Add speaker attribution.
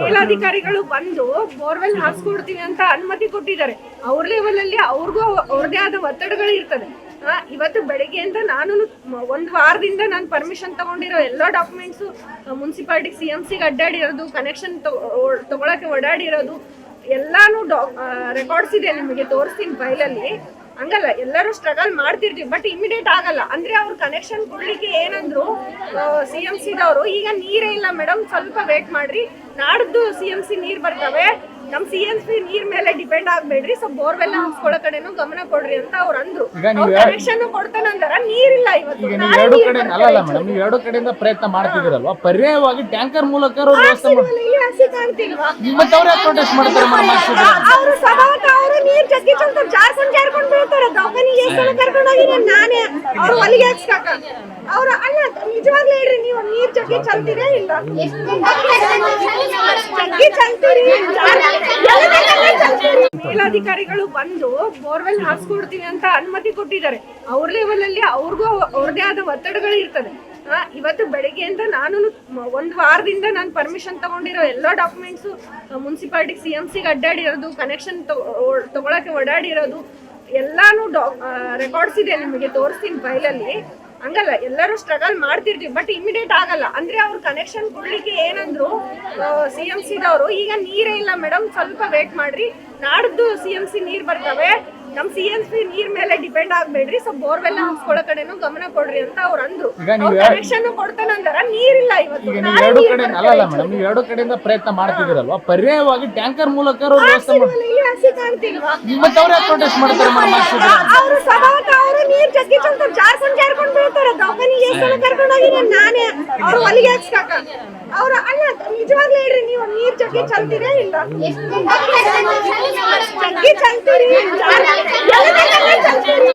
Speaker 1: ಮೇಲಾಧಿಕಾರಿಗಳು ಬಂದು ಬೋರ್ವೆಲ್ ಹಾಕ್ಸ್ಕೊಡ್ತೀವಿ ಅಂತ ಅನುಮತಿ ಕೊಟ್ಟಿದ್ದಾರೆ. ಅವ್ರ ಲೆವೆಲ್ ಅಲ್ಲಿ ಅವ್ರಿಗೂ ಅವ್ರದೇ ಆದ ಒತ್ತಡಗಳು ಇರ್ತದೆ. ಆ, ಇವತ್ತು ಬೆಳಿಗ್ಗೆಯಿಂದ ನಾನು ಒಂದು ವಾರದಿಂದ ನಾನು ಪರ್ಮಿಷನ್ ತಗೊಂಡಿರೋ ಎಲ್ಲ ಡಾಕ್ಯುಮೆಂಟ್ಸು ಮುನ್ಸಿಪಾಲ್ಟಿ ಸಿ ಎಂ ಸಿಗೆ ಅಡ್ಡಾಡಿರೋದು ಕನೆಕ್ಷನ್ ತಗೊಳಕ್ಕೆ ಓಡಾಡಿರೋದು ಎಲ್ಲಾನು ರೆಕಾರ್ಡ್ಸ್ ಇದೆ ನಿಮಗೆ, ತೋರಿಸ್ತೀನಿ ಫೈಲಲ್ಲಿ ಹಂಗಲ್ಲ, ಎಲ್ಲರೂ ಸ್ಟ್ರಗಲ್ ಮಾಡ್ತಿರ್ತೀವಿ ಬಟ್ ಇಮಿಡಿಯೇಟ್ ಆಗಲ್ಲ. ಅಂದ್ರೆ ಅವ್ರ ಕನೆಕ್ಷನ್ ಕೊಡ್ಲಿಕ್ಕೆ ಏನಂದ್ರು ಸಿ ಎಂ ಸಿದವರು ಈಗ ನೀರೇ ಇಲ್ಲ ಮೇಡಮ್ ಸ್ವಲ್ಪ ವೇಟ್ ಮಾಡ್ರಿ. ನಾಡ್ದು ಸಿ ಎಂ ಸಿ ನೀರ್ ಬರ್ತವೆ. ನಮ್ ಸಿ ಎನ್ ಸಿ ನೀರ್ ಮೇಲೆ ಡಿಪೆಂಡ್ ಆಗ್ಬೇಡ್ರಿ ಸೊ ಬೋರ್ವೆಲ್ ಹಾಕ್ಸ್ಕೊಳ್ಳೋ ಕಡೆನೂ ಗಮನ ಕೊಡ್ರಿ ಅಂತ ಅವ್ರು ಅಂದ್ರು.
Speaker 2: ಈಗ ನೀವು
Speaker 1: ಕನೆಕ್ಷನ್ ಕೊಡ್ತಾನಂದಾರ ನೀರಿಲ್ಲ ಇವತ್ತು.
Speaker 2: ಈಗ ನೀವು
Speaker 1: ನಾಳೆ
Speaker 2: ಎರಡು
Speaker 1: ನೀರ್
Speaker 2: ಕಡೆ
Speaker 1: ಅಲ್ಲ
Speaker 2: ಅಲ್ಲಲ್ಲ ಮೇಡಮ್ ನೀವು ಎರಡು ಕಡೆಯಿಂದ ಪ್ರಯತ್ನ ಮಾಡ್ತಿದ್ದೀರಲ್ವಾ? ಪರ್ಯಾಯವಾಗಿ ಟ್ಯಾಂಕರ್ ಮೂಲಕ ಅವ್ರು ವ್ಯವಸ್ಥೆ ಮಾಡಿ
Speaker 1: ಹಾಕ್ಸಿಲ್ವಲ್ಲ, ಇಲ್ಲಿ ಹಸಿ ಕಾಣ್ತಿಲ್ವಾ
Speaker 2: ಮತ್ತೆ ಅವ್ರು ಯಾಕೆ ಪ್ರೊಟೆಸ್ಟ್ ಮಾಡ್ತಾರೆ ಮೇಡಮ್ ಹಾಕ್ಸಿದ್ರೆ
Speaker 1: ಅವರು ಸಭಾವಕ ಅವರು ನೀರ್ ಜಗ್ಗಿ ಜಾರ್ಕೊಂಡ್ ಜಾರ್ಕೊಂಡ್ ಬೀಳ್ತಾರೆ. ದವಾಖಾನಿಗೆ ಎಷ್ಟು ಸಲ ಕರ್ಕೊಂಡು ಹೋಗಿದ್ದೀನಿ ನಾನೇ ಅವ್ರು ಹೊಲಿಗೆ ಹಾಕ್ಸ್ಕಾಕ. ಅವ್ರು ಅಲ್ಲ ನಿಜವಾಗ್ಲೇ ಹೇಳ್ರಿ ನೀವು ನೀರ್ ಜಗ್ಗಿ ಚಲ್ತೀರಾ ಇಲ್ಲ ಜಗ್ಗಿ ಚಲ್ತೀರಿ ಎಲ್ಲದಕ್ಕಲ್ಲೇ ಚಲ್ತೀರಿ. ಮೇಲಾಧಿಕಾರಿಗಳು ಬಂದು ಬೋರ್ವೆಲ್ ಹಾಕ್ಸ್ಕೊಡ್ತೀನಿ ಅಂತ ಅನುಮತಿ ಕೊಟ್ಟಿದ್ದಾರೆ. ಅವ್ರ ಲೆವೆಲ್ ಅಲ್ಲಿ ಅವ್ರಿಗೂ ಅವ್ರದೇ ಆದ ಒತ್ತಡಗಳು ಇರ್ತದೆ. ಇವತ್ತು ಇವತ್ತು ಅಂತ ನಾನು ಒಂದು ವಾರದಿಂದ ನಾನು ಪರ್ಮಿಷನ್ ತಗೊಂಡಿರೋ ಎಲ್ಲ ಡಾಕ್ಯುಮೆಂಟ್ಸು ಮುನ್ಸಿಪಾಲಿಟಿ ಸಿ ಎಂ ಸಿಗೆ ಅಡ್ಡಾಡಿರೋದು ಕನೆಕ್ಷನ್ ತಗೊಳಕ್ಕೆ ಓಡಾಡಿರೋದು, ಎಲ್ಲಾನು ಡಾ ರೆಕಾರ್ಡ್ಸ್ ಇದೆ ನಿಮಗೆ ತೋರಿಸ್ತೀನಿ ಫೈಲಲ್ಲಿ ಹಂಗಲ್ಲ ಎಲ್ಲರೂ ಸ್ಟ್ರಗಲ್ ಮಾಡ್ತಿರ್ತೀವಿ ಬಟ್ ಇಮಿಡಿಯೇಟ್ ಆಗಲ್ಲ. ಅಂದ್ರೆ ಅವ್ರ ಕನೆಕ್ಷನ್ ಕೊಡ್ಲಿಕ್ಕೆ ಏನಂದ್ರು ಸಿ ಎಂ ಸಿದವರು ಈಗ ನೀರೇ ಇಲ್ಲ ಮೇಡಮ್ ಸ್ವಲ್ಪ ವೇಟ್ ಮಾಡ್ರಿ. ನಾಡ್ದು ಸಿ ಎಂ ಸಿ ನೀರ್ ಬರ್ತವೆ. ನಮ್ ಸಿ ಎಂ ಸಿ ನೀರ್ ಮೇಲೆ ಡಿಪೆಂಡ್ ಆಗ್ಬೇಡ್ರಿ. ಸೊ ಬೋರ್ವೆಲ್ ಹಾಕ್ಸ್ಕೊಳ್ಳೋ ಕಡೆನು ಗಮನ ಕೊಡ್ರಿ ಅಂತ ಅವ್ರು ಅಂದ್ರು. ಕನೆಕ್ಷನ್ ಕೊಡ್ತಾನಂದಾರ ನೀರಿಲ್ಲ ಇವತ್ತು.
Speaker 2: ಎರಡು
Speaker 1: ನೀರ್
Speaker 2: ಕಡೆ. ಅಲ್ಲಲ್ಲ ಮೇಡಮ್ ನೀವು ಎರಡು ಕಡೆಯಿಂದ ಪ್ರಯತ್ನ ಮಾಡ್ತಿದ್ದೀರಲ್ವಾ? ಪರ್ಯಾಯವಾಗಿ ಟ್ಯಾಂಕರ್ ಮೂಲಕ ಅವ್ರು ಪ್ರೊಟೆಸ್ಟ್ ಮಾಡ್ತಾರೆ
Speaker 1: ಹಾಕ್ಸಿಲ್ವಲ್ಲ, ಇಲ್ಲಿ ಹಸಿ ಕಾಣ್ತಿಲ್ವಾ
Speaker 2: ಮತ್ತೆ ಅವ್ರು ಯಾಕೆ ಪ್ರೊಟೆಸ್ಟ್ ಮಾಡ್ತಾರೆ ಮೇಡಮ್ ಹಾಕ್ಸಿದ್ರೆ
Speaker 1: ಅವರು ಸಭಾವಕ ಅವರು ನೀರ್ ಜಗ್ಗಿ ಚಲ್ತ ಜಾರ್ಕೊಂಡ್ ಜಾರ್ಕೊಂಡ್ ಬೀಳ್ತಾರೆ ದವಾಖಾನಿಗೆ ಎಷ್ಟು ಸಲ ಕರ್ಕೊಂಡು ಹೋಗಿದ್ದೀನಿ ನಾನೇ ಅವ್ರು ಹೊಲಿಗೆ ಹಾಕ್ಸ್ಕಾಕ. ಅವ್ರು ಅಲ್ಲ ನಿಜವಾಗ್ಲೂ ಹೇಳ್ರಿ, ನೀವು ನೀರ್ ಜಗ್ಗಿ ಚಲ್ತೀರಾ ಇಲ್ಲ ಜಗ್ಗಿ ಚಲ್ತೀರಿ